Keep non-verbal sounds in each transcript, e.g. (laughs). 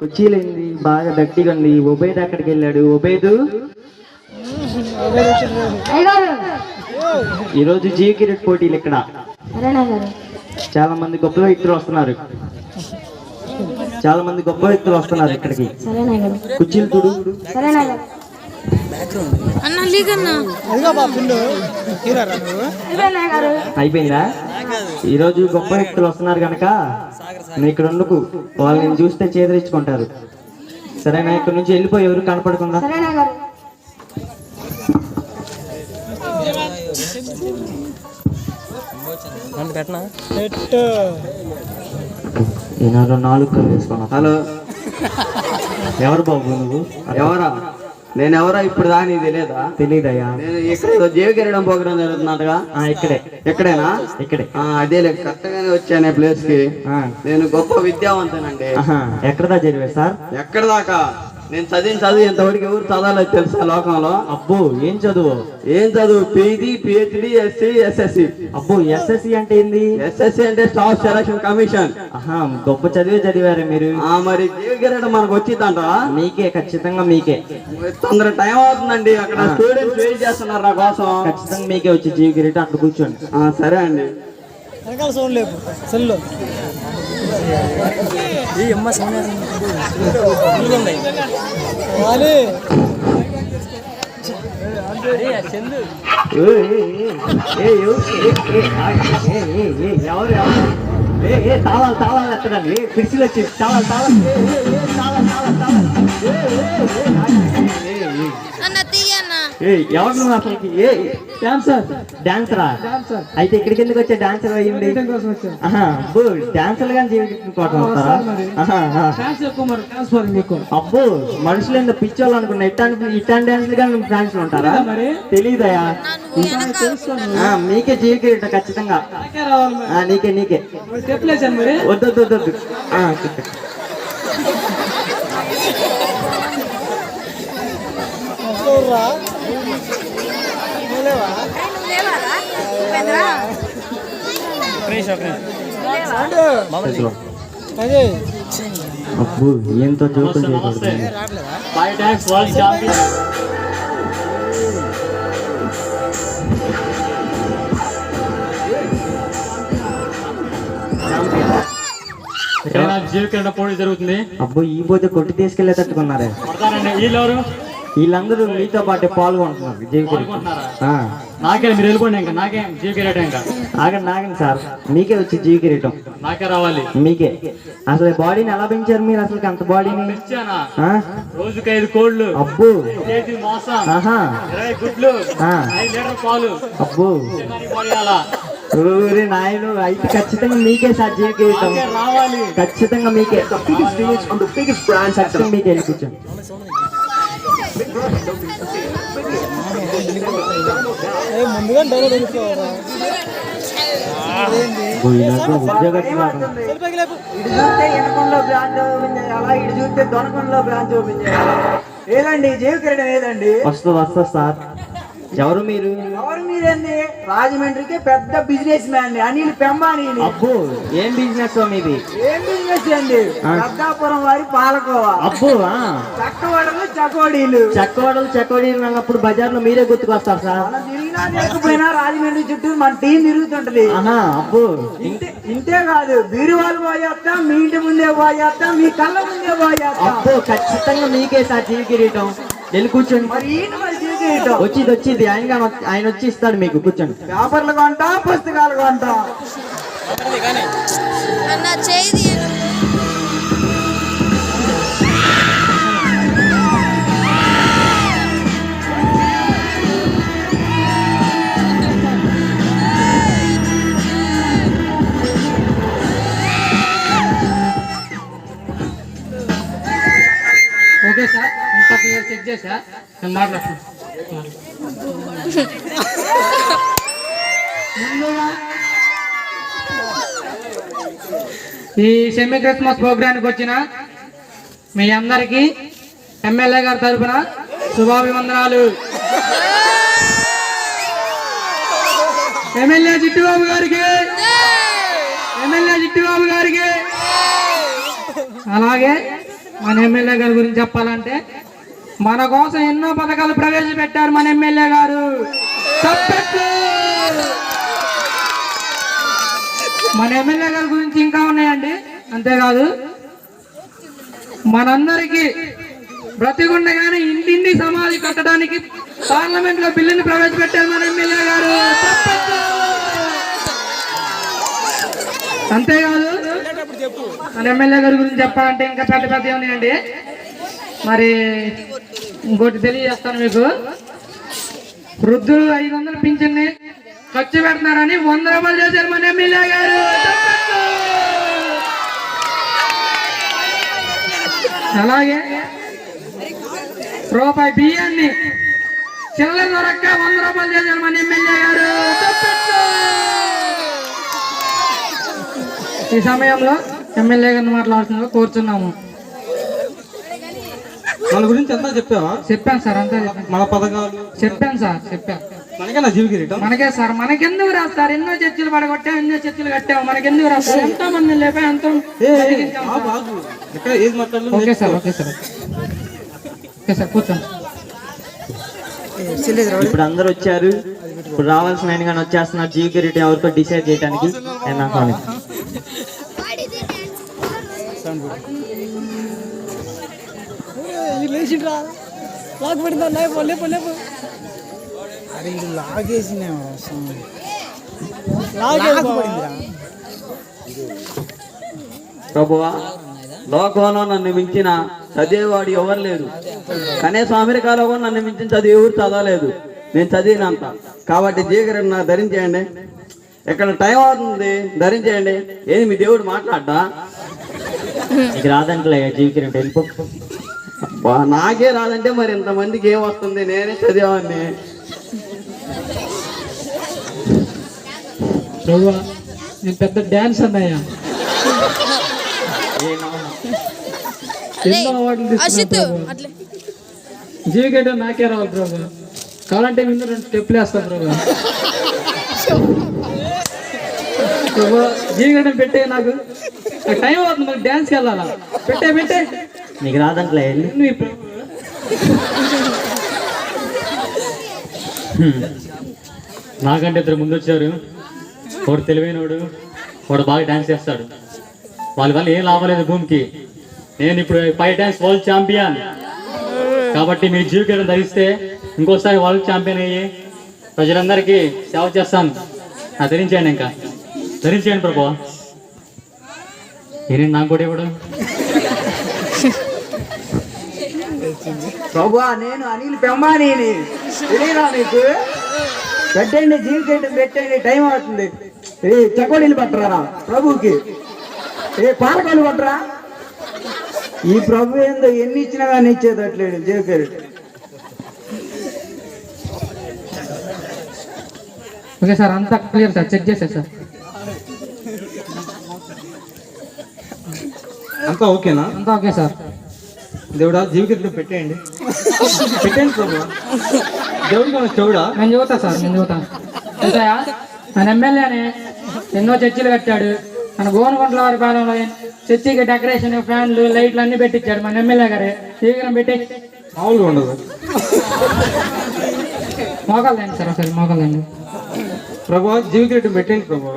కుర్చీలైంది? బాగా గట్టిగా ఉంది. ఉబేద్ అక్కడికి వెళ్ళాడు? ఉబేదు? ఈరోజు జీవ క్రికెట్ పోటీలు ఇక్కడ. చాలా మంది గొప్ప వ్యక్తులు వస్తున్నారు. చాలా మంది గొప్ప వ్యక్తులు వస్తున్నారు ఇక్కడికి. కుర్చీలు గారు? అయిపోయిందా? ఈరోజు గొప్ప వ్యక్తులు వస్తున్నారు కనుక నువ్వు ఇక్కడ ఉండుకు వాళ్ళని చూస్తే చేదరించుకుంటారు. సరేనా ఇక్కడ నుంచి వెళ్ళిపోయి ఎవరు కనపడకుండా? ఈనాడు నాలుగు వేసుకున్నా హలో. (laughs) ఎవరు బాబు నువ్వు? ఎవరా? నేను ఎవరా ఇప్పుడు దా నీకు తెలియదా తెలియదయ్యా నేను ఇక్కడ ప్రోగ్రామ్ జరుగుతున్నట్టుగా ఇక్కడే. ఎక్కడేనా? ఇక్కడే. ఆ, అదేలే కరెక్ట్ గానే వచ్చాను ప్లేస్కి నేను గొప్ప విద్యావంతునండి. ఆహా, ఎక్కడదా చదివా సార్? ఎక్కడ దాకా నేను చదివిన చదువు ఇంతవరకు ఎవరు చదవాలో తెలుసా లోకంలో? అబ్బో ఏం చదువు? ఏం చదువు? పీజీ పిహెచ్డి ఎస్సీ ఎస్ఎస్సి అబ్బో ఎస్ఎస్సి అంటే ఏంది? ఎస్ఎస్సి అంటే స్టాఫ్ సెలక్షన్ కమిషన్ ఆహా గొప్ప చదివే చదివారు మీరు. ఆ మరి జీవకిరీడం మనకు వచ్చిందంట మీకే ఖచ్చితంగా మీకే. తొందర టైం అవుతుందండి. అక్కడ స్టూడెంట్స్ వెయిట్ చేస్తున్నారు నా కోసం? ఖచ్చితంగా మీకే వచ్చి జీవి కిరీటం అక్కడ కూర్చోండి. ఆ, సరే అండి. వెనకాల సౌండ్ లేపు. సెల్లు. వాలి ఏ, ఏ, ఏ, ఏ, ఎవరు? ఏ, ఏ, ఆ, ఏ, ఏ, ఏ, ఎవరు ఎవరు ఏ ఏ తాళాలు తాళాలు ఎత్తడండి పిడిచిలు వచ్చి తాళాలు తాళాలు ఏ, ఏ, ఏ, తాళాలు తాళాలు తాళాలు ఏ, ఎవరు నువ్వు అసలుకి ఏ డాన్సర్. డాన్సరా? అయితే ఇక్కడికి ఎందుకు వచ్చే డాన్సర్ అయ్యింది కోసం అబ్బో డాన్సర్ గాని జీవితం వస్తారా? ట్రాన్స్ఫర్ ఎక్కువ అబ్బో మనుషులు ఏందో పిచ్చోళ్ళు అనుకున్నా ఇట్లాంటి ఇట్లాంటి డాన్సులు కానీ ఫ్యాన్స్ ఉంటారా? ఆ, మీకే జీవికిరీటం ఖచ్చితంగా. నాకే రావాలి మరి. ఆ, నీకే నీకే. మరి స్టెప్ అదే. అబ్బో ఏంతో జోకులు చేయకూడదు జీవికరణ పోటీ జరుగుతుంది? అబ్బో ఈ పోతే కొట్టి తీసుకెళ్ళే తట్టుకున్నారే పడతారండి వీళ్ళెవరు వీళ్ళందరూ మీతో పాటు పాల్గొంటున్నారు జీవికిరీటం ఆ, నాకే మీరు వెళ్ళిపోండి ఇంకా. నాకేం జీవికరేట ఇంకా. ఆగండి ఆగండి సార్. మీకే వచ్చి జీవికిరీటం నాకే రావాలి. మీకే. అసలు బాడీని ఎలా పెంచారు మీరు అసలు అంత బాడీని? రోజుకి ఐదు కోళ్ళు. అబ్బో. కేజీ మోసం. ఇరవై గుడ్లు. ఆ, ఐదు లీటర్ పాలు. అబ్బో. ఊరి నాయను అయితే ఖచ్చితంగా మీకే సార్ రావాలి. ఖచ్చితంగా మీకే. ఖచ్చితంగా మీకే వెళ్ళి కూర్చోండి. ముందుగా డౌన్లోడ్ ఇటు చూస్తే ఎనకొండలో బ్రాంచ్ ఓపెన్ చేయాలా ఇటు చూస్తే దొనకొండలో బ్రాంచ్ ఓపెన్ చేయాలా ఏదండి జీవకిరీడం ఏదండి వస్తుంది వస్తుంది సార్. ఎవరు మీరు? ఎవరు మీరేంది రాజమండ్రికి పెద్ద బిజినెస్ మ్యాన్ అనిల్ అబ్బో ఏం బిజినెస్ మీది ఏం బిజినెస్ అండి? పెద్దాపురం వారి పాలకోవా. అబ్బో ఆ. చక్కవడలు చకోడీలు. చెక్కవాడలు చెక్కవాడీలు అన్నప్పుడు బజార్లో మీరే గుర్తుకొస్తారు సార్. తిరిగినా లేకపోయినా రాజమండ్రి చుట్టూ మన టీం తిరుగుతుంటది. అబ్బో. ఇంతే కాదు బీరువాలు పోయేస్తాం మీ ఇంటి ముందే పోయేస్తాం మీ కళ్ళ ముందే పోయేస్తాం. అబ్బో ఖచ్చితంగా మీకే సార్ జీవి కిరీటం వెళ్ళి కూర్చోండి. మరి జీవితం వచ్చింది వచ్చింది. ఆయన ఆయన వచ్చి ఇస్తాడు మీకు. కూర్చోండి. పేపర్లు కొంటాం పుస్తకాలు కొంటాం. ఓకే సార్ అంతా క్లియర్ చెక్ చేసా? నేను మాట్లాడుతాను ఈ సెమీ క్రిస్మస్ ప్రోగ్రాంకి వచ్చిన మీ అందరికీ ఎమ్మెల్యే గారి తరఫున శుభాభివందనాలు. ఎమ్మెల్యే చిట్టిబాబు గారికి ఎమ్మెల్యే చిట్టిబాబు గారికి. అలాగే మన ఎమ్మెల్యే గారి గురించి చెప్పాలంటే మన కోసం ఎన్నో పథకాలు ప్రవేశపెట్టారు మన ఎమ్మెల్యే గారు. మన ఎమ్మెల్యే గారి గురించి ఇంకా ఉన్నాయండి. అంతేకాదు మనందరికీ బ్రతికుండగానే ఇంటింటి సమాధి కట్టడానికి పార్లమెంట్లో బిల్లుని ప్రవేశపెట్టారు మన ఎమ్మెల్యే గారు. అంతేకాదు మన ఎమ్మెల్యే గారి గురించి చెప్పాలంటే ఇంకా పెద్ద పెద్ద ఉన్నాయండి మరి ఇంకోటి తెలియజేస్తాను మీకు. వృద్ధులు ఐదు వందలు పింఛన్ని ఖర్చు పెడుతున్నారని వంద రూపాయలు చేశారు మన ఎమ్మెల్యే గారు. అలాగే రూపాయి బియ్యాన్ని చిల్లర దొరక్క వంద రూపాయలు చేశారు మన ఎమ్మెల్యే గారు. ఈ సమయంలో ఎమ్మెల్యే గారిని మాట్లాడుతుందో కోరుతున్నాము మన గురించి అంతా చెప్పావా? చెప్పాను సార్ అంతా చెప్పాను. మన పథకాలు. చెప్పాను సార్ చెప్పాను. మనకే నా జీవి కిరీటం మనకే సార్ మనకెందుకు రాస్తారు ఎన్నో చర్చలు పడగొట్టాం ఎన్నో చర్చలు కట్టాము మనకెందుకు రాస్తారు ఎంతో మంది లేపా ఎంతో ఏది మాట్లాడలేదు okay sir okay sir okay. Sir కూర్చోండి. ఇప్పుడు అందరూ వచ్చారు. ఇప్పుడు రావాల్సిన ఆయన కానీ వచ్చేస్తున్నారు. జీవి కిరీటం ఎవరికో డిసైడ్ చేయడానికి నేను అనుకోను ప్రభువా లోకంలో నన్ను మించిన చదివేవాడు ఎవరు లేరు. కనీసం అమెరికాలో కూడా నన్ను మించిన చదివి ఎవరు చదవలేదు. నేను చదివినంత. కాబట్టి జీకరణ ధరించేయండి ఇక్కడ టైం అవుతుంది? ధరించేయండి ఏది మీ దేవుడు మాట్లాడ్డా? రాదంటలే జీవికిరంటే వెళ్ళిపో. నాకే రాదంటే మరి ఇంతమందికి ఏం వస్తుంది? నేనే చదివాన్ని ప్రభు నేను పెద్ద డాన్స్ అన్నయ్యా. జీవికెట్ నాకే రావాలి ప్రభు. కావాలంటే ముందు రెండు స్టెప్లు వేస్తా ప్రభు. ప్రభు జీవిగడ్డం పెట్టే నాకు నాకు టైం అవుతుంది మరి డాన్స్కి వెళ్ళాలా? పెట్టే పెట్టే. నీకు ప్రభు నాకంటే ఇద్దరు ముందు వచ్చారు. వాడు తెలివైనవాడు వాడు బాగా డాన్స్ చేస్తాడు. వాళ్ళ వల్ల ఏం లాభం లేదు భూమికి. నేను ఇప్పుడు పై డాన్స్ వరల్డ్ ఛాంపియన్ కాబట్టి మీరు జీవితం ధరిస్తే ఇంకోసారి వరల్డ్ ఛాంపియన్ అయ్యి ప్రజలందరికీ సేవ చేస్తాను. నా ధరించేయండి ఇంకా. ధరించేయండి ప్రభు. ఏనండి నాకు కూడా ఇవ్వడం? ప్రభువా నేను అనిల్ పెంబానీని. తెలియదా మీకు పెట్టండి జీవితం పెట్టండి టైం అవుతుంది. ఏ చకోడీలు పట్టరా ప్రభుకి ఏ పాలకాలు పట్టరా? ఈ ప్రభు ఏందో ఎన్ని ఇచ్చినా కానీ ఇచ్చేదట్లేడు జీవికేరు ఓకే సార్ అంతా క్లియర్ సార్ చెక్ చేసే సార్. అంతా ఓకేనా? అంతా ఓకే సార్. దేవుడా జీవి కిరీటం పెట్టేయండి పెట్టండి ప్రభు. దేవుడికి మన చెవుడా నేను చదువుతా సార్ నేను చదువుతా చూసాయా? మన ఎమ్మెల్యేని ఎన్నో చర్చిలు కట్టాడు. మన గోనగుంట్ల వారి పాలనలో చర్చికి డెకరేషన్ ఫ్యాన్లు లైట్లు అన్ని పెట్టించాడు మన ఎమ్మెల్యే గారే. శీఘ్రం పెట్టి. మామూలుగా ఉండదు. మోకాలండి సార్ ఒకసారి మోకాలండి ప్రభు జీవి కిరీటం పెట్టండి ప్రభు.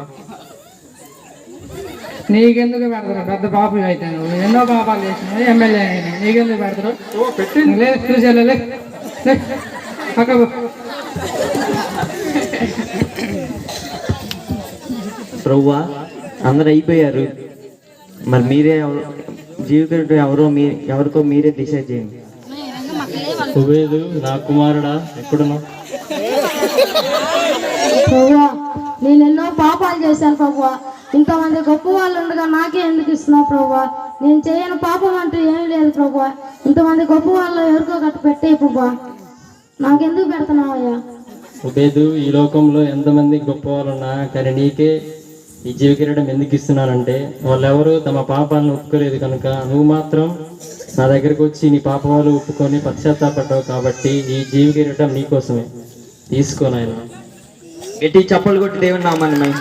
నీకెందుకు పెడతారు? పెద్ద పాపం అయితే నువ్వు ఎన్నో పాపాలు చేసినావు ఎమ్మెల్యే అయినా. నీకెందుకు పెడతారు? లేదు చూసేలే లే. లే. పక్కకు పో. ప్రభువా అందరు అయిపోయారు. మరి మీరే ఎవరు? జీవితం ఎవరో మీ ఎవరికో మీరే డిసైడ్ చేయండి. కుబేదు నా కుమారుడా ఎక్కడున్నావు? ప్రభువా నేను ఎన్నో పాపాలు చేశాను ప్రభువా ఇంతమంది గొప్ప వాళ్ళు ఉండగా నాకే ఎందుకు ఇస్తున్నావు ప్రభువా నేను చేయని పాపం అంటూ ఏమీ లేదు ప్రభువా ఇంతమంది గొప్ప వాళ్ళు ఎవరికో కట్టు పెట్టే ప్రభువా నాకెందుకు పెడుతున్నావు అయ్యా ఉబేదు ఈ లోకంలో ఎంతమంది గొప్ప వాళ్ళు ఉన్నా కానీ నీకే ఈ జీవకిరీటం ఎందుకు ఇస్తున్నానంటే వాళ్ళెవరు తమ పాపాలను ఒప్పుకోలేదు కనుక నువ్వు మాత్రం నా దగ్గరకు వచ్చి నీ పాపాలు ఒప్పుకొని పశ్చాత్తాపడ్డావు కాబట్టి ఈ జీవకిరీటం నీకోసమే. తీసుకో నాయనా. గట్టి చప్పలు కొట్టి దేవుని నామాన్ని మేము